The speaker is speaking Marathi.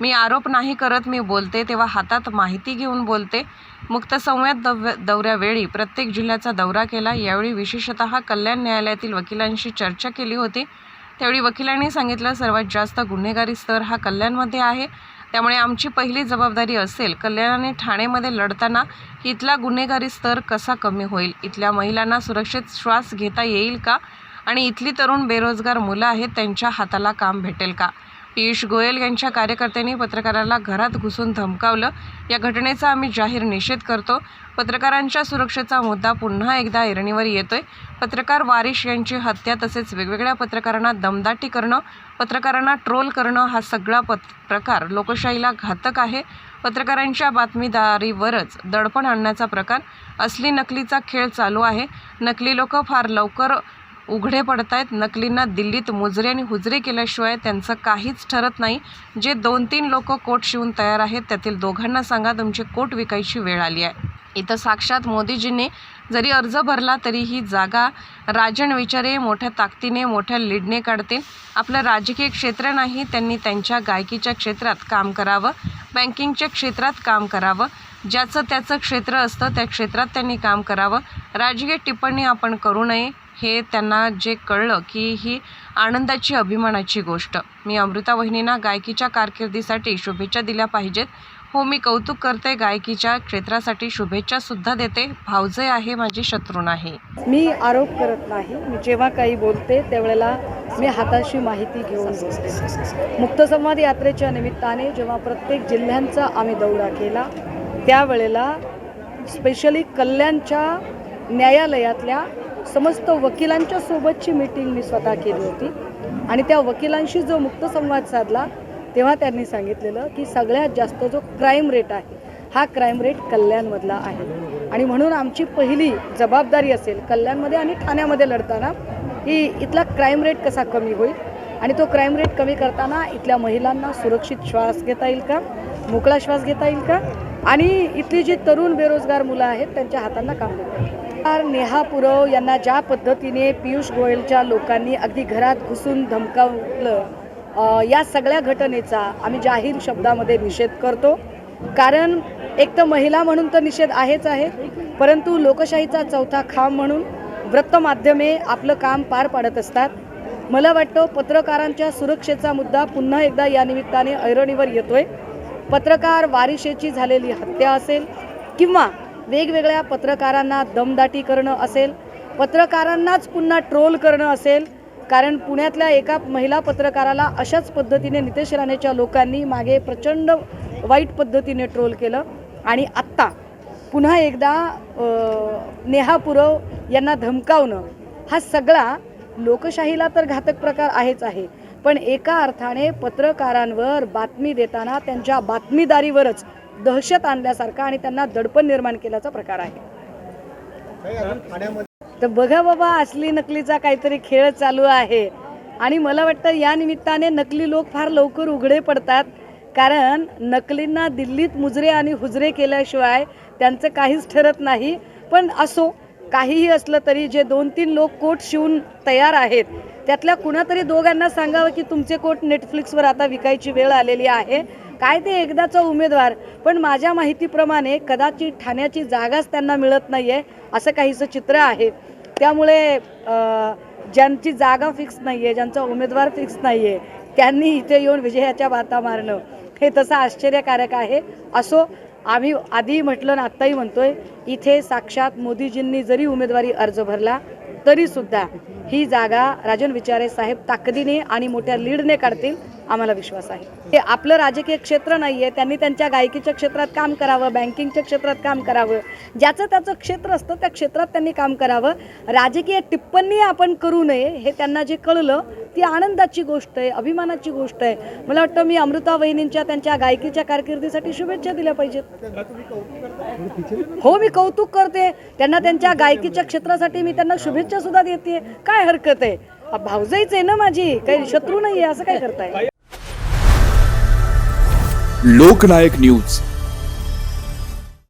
मी आरोप नाही करत मी बोलते तेव्हा हातात माहिती घेऊन बोलते. मुक्तसंवाद दव दौऱ्यावेळी प्रत्येक जिल्ह्याचा दौरा केला. यावेळी विशेषतः कल्याण न्यायालयातील वकिलांशी चर्चा केली होती. त्यावेळी वकिलांनी सांगितलं सर्वात जास्त गुन्हेगारी स्तर हा कल्याणमध्ये आहे. त्यामुळे आमची पहिली जबाबदारी असेल कल्याण आणि ठाणेमध्ये लढताना इथला गुन्हेगारी स्तर कसा कमी होईल? इथल्या महिलांना सुरक्षित श्वास घेता येईल का? आणि इथली तरुण बेरोजगार मुलं आहेत त्यांच्या हाताला काम भेटेल का? पियुष गोयल यांच्या कार्यकर्त्यांनी पत्रकाराला घरात घुसून धमकावलं. या घटनेचा आम्ही जाहीर निषेध करतो. पत्रकारांच्या सुरक्षेचा मुद्दा पुन्हा एकदा ऐरणीवर येतोय. पत्रकार वारिश यांची हत्या तसेच वेगवेगळ्या पत्रकारांना दमदाटी करणं पत्रकारांना ट्रोल करणं हा सगळा पत प्रकार लोकशाहीला घातक आहे. पत्रकारांच्या बातमीदारीवरच दडपण आणण्याचा प्रकार असली नकलीचा खेळ चालू आहे. नकली लोक फार लवकर उघडे पडत आहेत नकलींना दिल्लीत मुजरे आणि हुजरे केल्याशिवाय त्यांचं काहीच ठरत नाही. जे दोन तीन लोक कोट शिवून तयार आहेत त्यातील दोघांना सांगा तुमची कोट विकायची वेळ आली आहे. इथं साक्षात मोदीजींनी जरी अर्ज भरला तरी ही जागा राजन विचारे मोठ्या ताकदीने मोठ्या लीडने काढतील. आपलं राजकीय क्षेत्र नाही त्यांनी त्यांच्या गायकीच्या क्षेत्रात काम करावं. बँकिंगच्या क्षेत्रात काम करावं. ज्याचं त्याचं क्षेत्र असतं त्या क्षेत्रात त्यांनी काम करावं. राजकीय टिप्पणी आपण करू नये. हे त्यांना जे कळलं की ही आनंदाची अभिमानाची गोष्ट. मी अमृता वहिनींना गायकीच्या कारकिर्दीसाठी शुभेच्छा दिल्या पाहिजेत. हो मी कौतुक करते. गायकीच्या क्षेत्रासाठी शुभेच्छा सुद्धा देते. भावजय आहे माझी शत्रू नाही. मी आरोप करत नाही. मी जेव्हा काही बोलते त्यावेळेला मी हाताशी माहिती घेऊन बोलते. मुक्तसंवाद यात्रेच्या निमित्ताने जेव्हा प्रत्येक जिल्ह्यांचा आम्ही दौरा केला त्यावेळेला स्पेशली कल्याणच्या न्यायालयातल्या समस्त वकिलांच्या सोबतची मीटिंग मी स्वतः केली होती. आणि त्या वकिलांशी जो मुक्तसंवाद साधला तेव्हा त्यांनी सांगितलेलं की सगळ्यात जास्त जो क्राईम रेट आहे हा क्राईम रेट कल्याणमधला आहे. आणि म्हणून आमची पहिली जबाबदारी असेल कल्याणमध्ये आणि ठाण्यामध्ये लढताना की इथला क्राईम रेट कसा कमी होईल? आणि तो क्राईम रेट कमी करताना इथल्या महिलांना सुरक्षित श्वास घेता येईल का? मोकळा श्वास घेता येईल का? आणि इथली जी तरुण बेरोजगार मुलं आहेत त्यांच्या हातांना काम देता येईल. नेहा पुरव यांना ज्या पद्धतीने पियुष गोयलच्या लोकांनी अगदी घरात घुसून धमकावलं या सगळ्या घटनेचा आम्ही जाहीर शब्दामध्ये निषेध करतो. कारण एक तर महिला म्हणून तर निषेध आहेच आहे परंतु लोकशाहीचा चौथा खांब म्हणून वृत्तमाध्यमे आपलं काम पार पाडत असतात. मला वाटतं पत्रकारांच्या सुरक्षेचा मुद्दा पुन्हा एकदा या निमित्ताने ऐरणीवर येतोय. पत्रकार वारिशेची झालेली हत्या असेल किंवा वेगवेगळ्या पत्रकारांना दमदाटी करणं असेल पत्रकारांनाच पुन्हा ट्रोल करणं असेल कारण पुण्यातल्या एका महिला पत्रकाराला अशाच पद्धतीने नितेश राणेच्या लोकांनी मागे प्रचंड वाईट पद्धतीने ट्रोल केलं. आणि आत्ता पुन्हा एकदा नेहा पुरव यांना धमकावणं हा सगळा लोकशाहीला तर घातक प्रकार आहेच आहे. पण एका अर्थाने पत्रकारांवर बातमी देताना त्यांच्या बातमीदारीवरच दहशत आणल्यासारखा आणि त्यांना दडपण निर्माण केल्याचा प्रकार आहे. तर बघा बाबा असली नकलीचा काहीतरी खेळ चालू आहे. आणि मला वाटतं या निमित्ताने नकली लोक फार लवकर उघडे पडतात. कारण नकलींना दिल्लीत मुजरे आणि हुजरे केल्याशिवाय त्यांचं काहीच ठरत नाही. पण असो काहीही असलं तरी जे दोन तीन लोक कोट शिवून तयार आहेत त्यातल्या कुणातरी दोघांना सांगावं की तुमचे कोट नेटफ्लिक्सवर आता विकायची वेळ आलेली आहे. काय ते एकदाचा उमेदवार पण माझ्या माहितीप्रमाणे कदाचित ठाण्याची जागाच त्यांना मिळत नाही आहे असं काहीचं चित्र आहे. त्यामुळे ज्यांची जागा फिक्स नाही आहे ज्यांचा उमेदवार फिक्स नाही आहे त्यांनी इथे येऊन विजयाच्या बाता मारणं हे तसं आश्चर्यकारक आहे. असो आम्ही आधी म्हटलं ना आत्ताही म्हणतोय इथे साक्षात मोदीजींनी जरी उमेदवारी अर्ज भरला तरीसुद्धा ही जागा राजन विचारे साहेब ताकदीने आणि मोठ्या लीडने काढतील आम्हाला विश्वास आहे. हे आपलं राजकीय क्षेत्र नाही आहे त्यांनी त्यांच्या गायकीच्या क्षेत्रात काम करावं बँकिंगच्या क्षेत्रात काम करावं ज्याचं त्याचं क्षेत्र असतं त्या क्षेत्रात त्यांनी काम करावं. राजकीय टिप्पणी आपण करू नये हे त्यांना जे कळलं ती आनंदाची गोष्ट आहे अभिमानाची गोष्ट आहे. मला वाटतं मी अमृता वहिनींच्या त्यांच्या गायकीच्या कारकिर्दीसाठी शुभेच्छा दिल्या पाहिजेत. हो मी कौतुक करते. त्यांना त्यांच्या गायकीच्या क्षेत्रासाठी मी त्यांना शुभेच्छा सुद्धा देते. काय हरकत आहे? भावजाईच आहे ना माझी? काही शत्रू नाही आहे असं काय करताय? लोकनायक न्यूज.